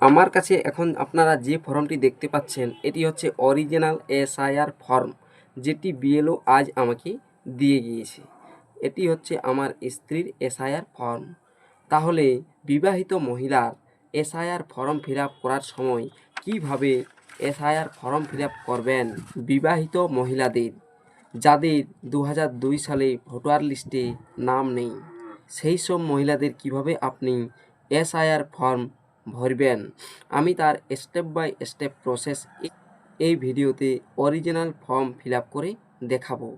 আমার কাছে এখন আপনারা যে ফর্মটি দেখতে পাচ্ছেন, এটি হচ্ছে অরিজিনাল এসআইআর ফর্ম, যেটি বিএলও আজ আমাকে দিয়ে গিয়েছে। এটি হচ্ছে আমার স্ত্রীর এসআইআর ফর্ম। তাহলে বিবাহিত মহিলার এসআইআর ফর্ম ফিল করার সময় কীভাবে এসআইআর ফর্ম ফিল করবেন বিবাহিত মহিলাদের, যাদের দু সালে ভোটার লিস্টে নাম নেই? সেই সব মহিলাদের কীভাবে আপনি এসআইআর ফর্ম ভরবেন। আমি তার স্টেপ বাই স্টেপ প্রসেস এই ভিডিওতে অরিজিনাল ফর্ম ফিল করে দেখাবো।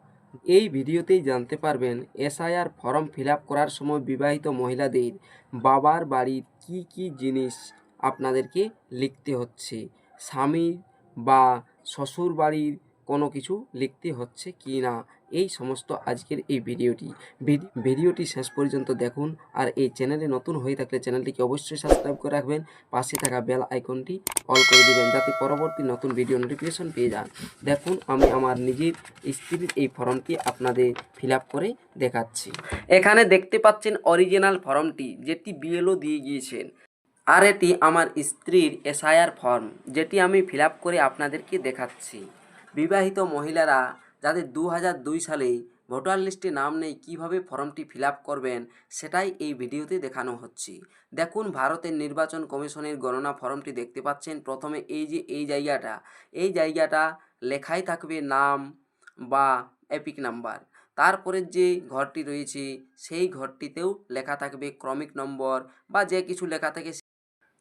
এই ভিডিওতেই জানতে পারবেন এসআইআর ফর্ম ফিল করার সময় বিবাহিত মহিলাদের বাবার বাড়ির কি কি জিনিস আপনাদেরকে লিখতে হচ্ছে স্বামী বা শ্বশুর বাড়ির কোনো কিছু লিখতে হচ্ছে কি না এই সমস্ত আজকের এই ভিডিওটি। ভিডিওটি শেষ পর্যন্ত দেখুন আর এই চ্যানেলে নতুন হয়ে থাকলে চ্যানেলটিকে অবশ্যই সাবস্ক্রাইব করে রাখবেন। পাশে থাকা বেল আইকনটি অল করে দিবেন যাতে পরবর্তী নতুন ভিডিও নোটিফিকেশন পেয়ে যান। দেখুন, আমি আমার নিজের স্ত্রীর এই ফর্মটি আপনাদের ফিল করে দেখাচ্ছি। এখানে দেখতে পাচ্ছেন অরিজিনাল ফর্মটি, যেটি বিএলও দিয়ে গিয়েছেন। আর এটি আমার স্ত্রীর এসআইআর ফর্ম যেটি আমি ফিল করে আপনাদেরকে দেখাচ্ছি। বিবাহিত মহিলারা যাদের দু দুই সালে ভোটার লিস্টে নাম নেই কীভাবে ফর্মটি ফিল করবেন, সেটাই এই ভিডিওতে দেখানো হচ্ছে। দেখুন, ভারতের নির্বাচন কমিশনের গণনা ফর্মটি দেখতে পাচ্ছেন। প্রথমে এই যে এই জায়গাটা এই জায়গাটা লেখাই থাকবে নাম বা এপিক নাম্বার। তারপরে যে ঘরটি রয়েছে, সেই ঘরটিতেও লেখা থাকবে ক্রমিক নম্বর বা যে কিছু লেখা থাকে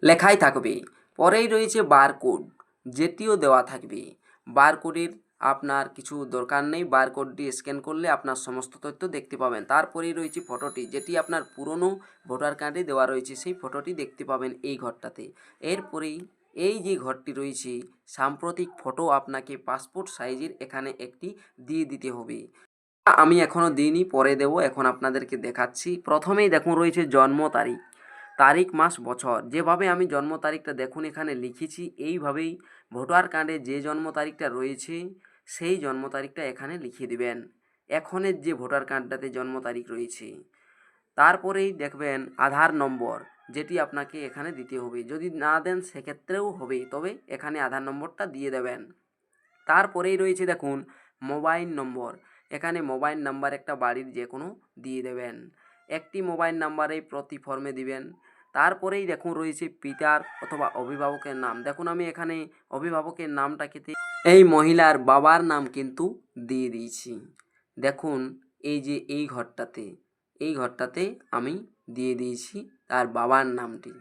লেখাই থাকবে। পরেই রয়েছে বারকোড, যেটিও দেওয়া থাকবে। বারকোডের আপনার কিছু দরকার নেই বারকোডটি স্ক্যান করলে আপনার সমস্ত তথ্য দেখতে পাবেন। তারপরেই রয়েছে ফটোটি, যেটি আপনার পুরনো ভোটার কার্ডে দেওয়া রয়েছে, সেই ফটোটি দেখতে পাবেন এই ঘরটাতে। এরপরেই এই যে ঘরটি রয়েছে, সাম্প্রতিক ফটো আপনাকে পাসপোর্ট সাইজের এখানে একটি দিয়ে দিতে হবে। আমি এখনও দিইনি, পরে দেবো, এখন আপনাদেরকে দেখাচ্ছি। প্রথমেই দেখুন, রয়েছে জন্ম তারিখ। তারিখ, মাস, বছর। যেভাবে আমি জন্ম তারিখটা দেখুন এখানে লিখেছি, এইভাবেই ভোটার কার্ডে যে জন্ম তারিখটা রয়েছে, সেই জন্ম তারিখটা এখানে লিখে দিবেন। এখনের যে ভোটার কার্ডটাতে জন্ম তারিখ রয়েছে, তারপরেই দেখবেন আধার নম্বর, যেটি আপনাকে এখানে দিতে হবে। যদি না দেন সেক্ষেত্রেও হবে তবে এখানে আধার নম্বরটা দিয়ে দেবেন। তারপরেই রয়েছে দেখুন মোবাইল নম্বর। এখানে মোবাইল নাম্বার একটা বাড়ির যে কোনো দিয়ে দেবেন। একটি মোবাইল নাম্বারে প্রতি ফর্মে দিবেন। তারপরেই দেখুন রয়েছে পিতার অথবা অভিভাবকের নাম। দেখুন আমি এখানে অভিভাবকের নামটা খেতে এই মহিলার বাবার নাম কিন্তু দিয়ে দিয়েছি। দেখুন এই যে এই ঘরটাতে এই ঘরটাতে আমি দিয়ে দিয়েছি তার বাবার নামটি।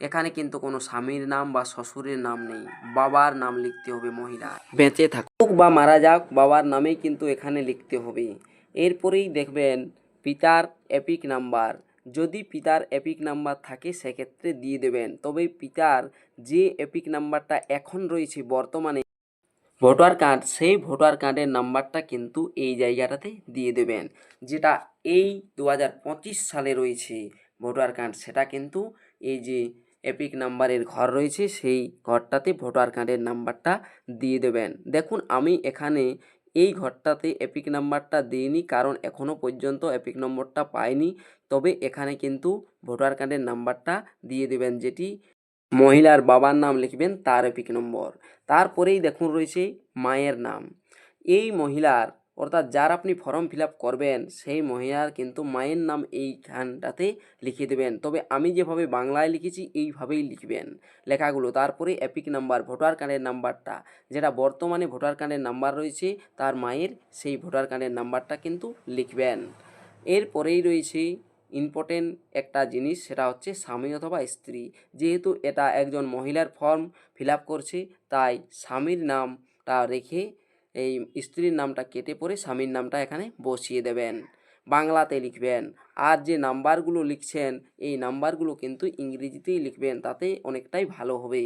এখানে কিন্তু কোনো স্বামীর নাম বা শ্বশুরের নাম নেই। বাবার নাম লিখতে হবে মহিলা। বেঁচে থাকুক বা মারা যাক, বাবার নামেই কিন্তু এখানে লিখতে হবে। এরপরেই দেখবেন পিতার এপিক নাম্বার যদি পিতার এপিক নাম্বার থাকে, সেক্ষেত্রে দিয়ে দেবেন। তবে পিতার যে এপিক নাম্বারটা এখন রয়েছে বর্তমানে, ভোটার কার্ড সেই ভোটার কার্ডের নাম্বারটা কিন্তু এই জায়গাটাতে দিয়ে দেবেন। যেটা এই দু হাজার পঁচিশ সালে রয়েছে ভোটার কার্ড সেটা কিন্তু এই যে এপিক নাম্বারের ঘর রয়েছে, সেই ঘরটাতে ভোটার কার্ডের নাম্বারটা দিয়ে দেবেন। দেখুন, আমি এখানে এই ঘরটাতে এপিক নাম্বারটা দিইনি, কারণ এখনও পর্যন্ত এপিক নম্বরটা পাইনি। তবে এখানে কিন্তু ভোটার কার্ডের নাম্বারটা দিয়ে দেবেন, যেটি মহিলার বাবার নাম লিখবেন, তার এপিক নম্বর তারপরেই দেখুন রয়েছে মায়ের নাম। এই মহিলার অর্থাৎ যার আপনি ফর্ম ফিল করবেন, সেই মহিলার কিন্তু মায়ের নাম এইখানটাতে লিখে দেবেন। তবে আমি যেভাবে বাংলায় লিখেছি, এইভাবেই লিখবেন লেখাগুলো। তারপরে এপিক নাম্বার ভোটার কার্ডের নাম্বারটা যেটা বর্তমানে ভোটার কার্ডের নাম্বার রয়েছে, তার মায়ের সেই ভোটার কার্ডের নাম্বারটা কিন্তু লিখবেন। এরপরেই রয়েছে ইম্পর্টেন্ট একটা জিনিস, সেটা হচ্ছে স্বামী অথবা স্ত্রী। যেহেতু এটা একজন মহিলার ফর্ম ফিল করছে, তাই স্বামীর নামটা রেখে এই স্ত্রীর নামটা কেটে পড়ে স্বামীর নামটা এখানে বসিয়ে দেবেন। বাংলাতে লিখবেন। আর যে নাম্বারগুলো লিখছেন, এই নাম্বারগুলো কিন্তু ইংরেজিতেই লিখবেন, তাতে অনেকটাই ভালো হবে।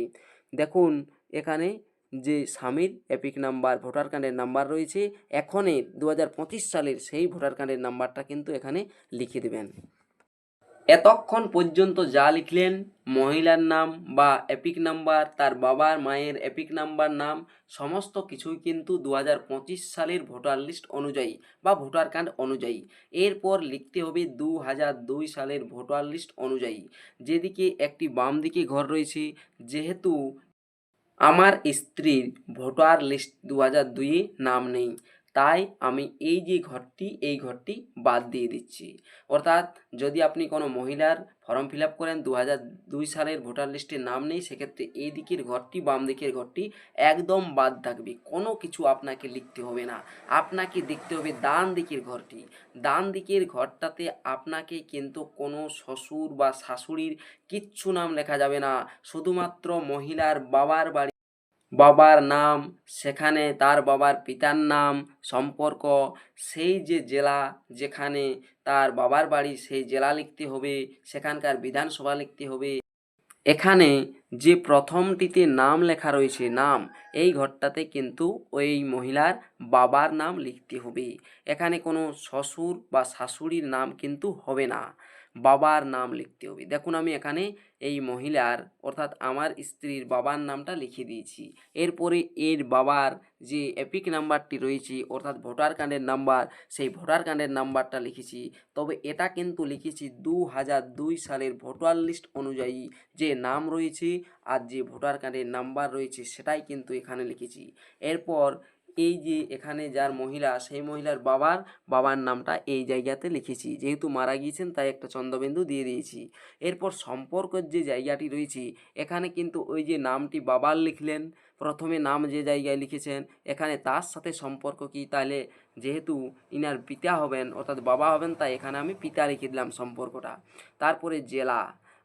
দেখুন, এখানে যে স্বামীর এপিক নাম্বার, ভোটার কার্ডের নাম্বার রয়েছে এখনের দু হাজার পঁচিশ সালের সেই ভোটার কার্ডের নাম্বারটা কিন্তু এখানে লিখে দেবেন। এতক্ষণ পর্যন্ত যা লিখলেন, মহিলার নাম বা এপিক নাম্বার তার বাবার মায়ের এপিক নাম্বার নাম, সমস্ত কিছুই কিন্তু দু হাজার পঁচিশ সালের ভোটার লিস্ট অনুযায়ী বা ভোটার কার্ড অনুযায়ী। এরপর লিখতে হবে দু হাজার দুই সালের ভোটার লিস্ট অনুযায়ী। যেদিকে একটি বাম দিকে ঘর রয়েছে, যেহেতু আমার স্ত্রীর ভোটার লিস্ট দু হাজার দুইয়ে নাম নেই। তাই আমি এই যে ঘরটি, এই ঘরটি বাদ দিয়ে দিচ্ছি। অর্থাৎ যদি আপনি কোনো মহিলার ফর্ম ফিল আপ করেন দু দুই সালের ভোটার লিস্টে নাম নেই, সেক্ষেত্রে এই দিকের ঘরটি, বাম দিকের ঘরটি একদম বাদ থাকবে। কোনো কিছু আপনাকে লিখতে হবে না। আপনাকে দেখতে হবে ডান দিকের ঘরটি। ডান দিকের ঘরটাতে আপনাকে কিন্তু কোনো শ্বশুর বা শাশুড়ির কিচ্ছু নাম লেখা যাবে না। শুধুমাত্র মহিলার বাবার বাড়ি বাবার নাম, সেখানে তার বাবার পিতার নাম, সম্পর্ক, সেই যে জেলা যেখানে তার বাবার বাড়ি, সেই জেলা লিখতে হবে, সেখানকার বিধানসভা লিখতে হবে। এখানে যে প্রথমটিতে নাম লেখা রয়েছে, নাম, এই ঘরটাতে কিন্তু ওই মহিলার বাবার নাম লিখতে হবে। এখানে কোনো শ্বশুর বা শাশুড়ির নাম কিন্তু হবে না। বাবার নাম লিখতে হবে। দেখুন আমি এখানে এই মহিলার, অর্থাৎ আমার স্ত্রীর বাবার নামটা লিখে দিয়েছি। এরপরে এর বাবার যে এপিক নাম্বারটি রয়েছে, অর্থাৎ ভোটার কার্ডের নাম্বার, সেই ভোটার কার্ডের নাম্বারটা লিখেছি। তবে এটা কিন্তু লিখেছি দু হাজার দুই সালের ভোটার লিস্ট অনুযায়ী যে নাম রয়েছে আর যে ভোটার কার্ডের নাম্বার রয়েছে সেটাই কিন্তু এখানে লিখেছি। এরপর এই যে এখানে যার মহিলা, সেই মহিলার বাবার বাবার নামটা এই জায়গাতে লিখেছি। যেহেতু মারা গিয়েছেন, তাই একটা চন্দ্রবিন্দু দিয়ে দিয়েছি। এরপর সম্পর্কের যে জায়গাটি রয়েছে, এখানে কিন্তু ওই যে নামটি বাবার লিখলেন, প্রথমে নাম যে জায়গায় লিখেছেন, এখানে তার সাথে সম্পর্ক কি? তাহলে যেহেতু ইনার পিতা হবেন, অর্থাৎ বাবা হবেন, তাই এখানে আমি পিতা লিখে দিলাম সম্পর্কটা। তারপরে জেলা,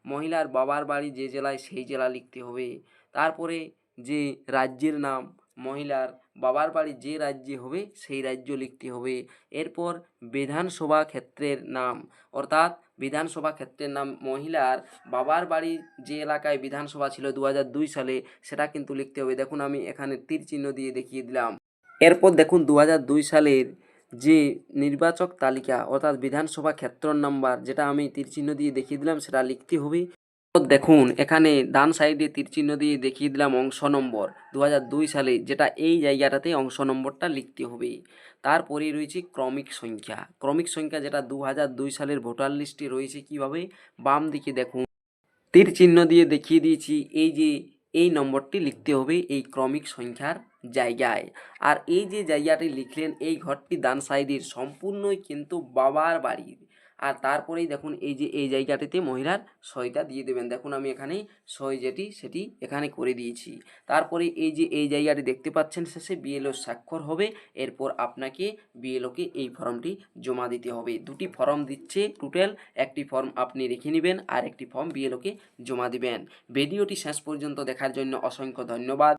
মহিলার বাবার বাড়ি যে জেলায়, সেই জেলা লিখতে হবে। তারপরে যে রাজ্যের নাম মহিলার বাবার বাড়ি যে রাজ্যে হবে, সেই রাজ্য লিখতে হবে। এরপর বিধানসভা ক্ষেত্রের নাম। অর্থাৎ বিধানসভা ক্ষেত্রের নাম মহিলার বাবার বাড়ি যে এলাকায় বিধানসভা ছিল দু সালে, সেটা কিন্তু লিখতে হবে। দেখুন, আমি এখানে তীর চিহ্ন দিয়ে দেখিয়ে দিলাম। এরপর দেখুন দু সালের যে নির্বাচক তালিকা, অর্থাৎ বিধানসভা ক্ষেত্র নাম্বার, যেটা আমি তীর চিহ্ন দিয়ে দেখিয়ে দিলাম, সেটা লিখতে হবে। দেখুন, এখানে ডান সাইডে তীর চিহ্ন দিয়ে দেখিয়ে দিলাম অংশ নম্বর দু সালে যেটা এই জায়গাটাতে অংশ নম্বরটা লিখতে হবে। তারপরেই রয়েছে ক্রমিক সংখ্যা। ক্রমিক সংখ্যা যেটা দু সালের ভোটার লিস্টে রয়েছে কীভাবে? বাম দিকে দেখুন। তীর চিহ্ন দিয়ে দেখিয়ে দিয়েছি, এই যে এই নম্বরটি লিখতে হবে এই ক্রমিক সংখ্যার জায়গায়। আর এই যে জায়গাটি লিখলেন, এই ঘরটি ডান সাইডের সম্পূর্ণই কিন্তু বাবার বাড়ির। আর তারপরেই দেখুন এই যে, এই জায়গাটিতে মহিলার সইটা দিয়ে দেবেন। দেখুন আমি এখানে সই যেটি, সেটি এখানে করে দিয়েছি। তারপরে এই যে, এই জায়গাটি দেখতে পাচ্ছেন শেষে বিএলও স্বাক্ষর হবে। এরপর আপনাকে বিএলওকে এই ফর্মটি জমা দিতে হবে। দুটি ফর্ম দিচ্ছে টোটাল। একটি ফর্ম আপনি রেখে নেবেন আর একটি ফর্ম বিএলওকে জমা দিবেন। ভিডিওটি শেষ পর্যন্ত দেখার জন্য অসংখ্য ধন্যবাদ।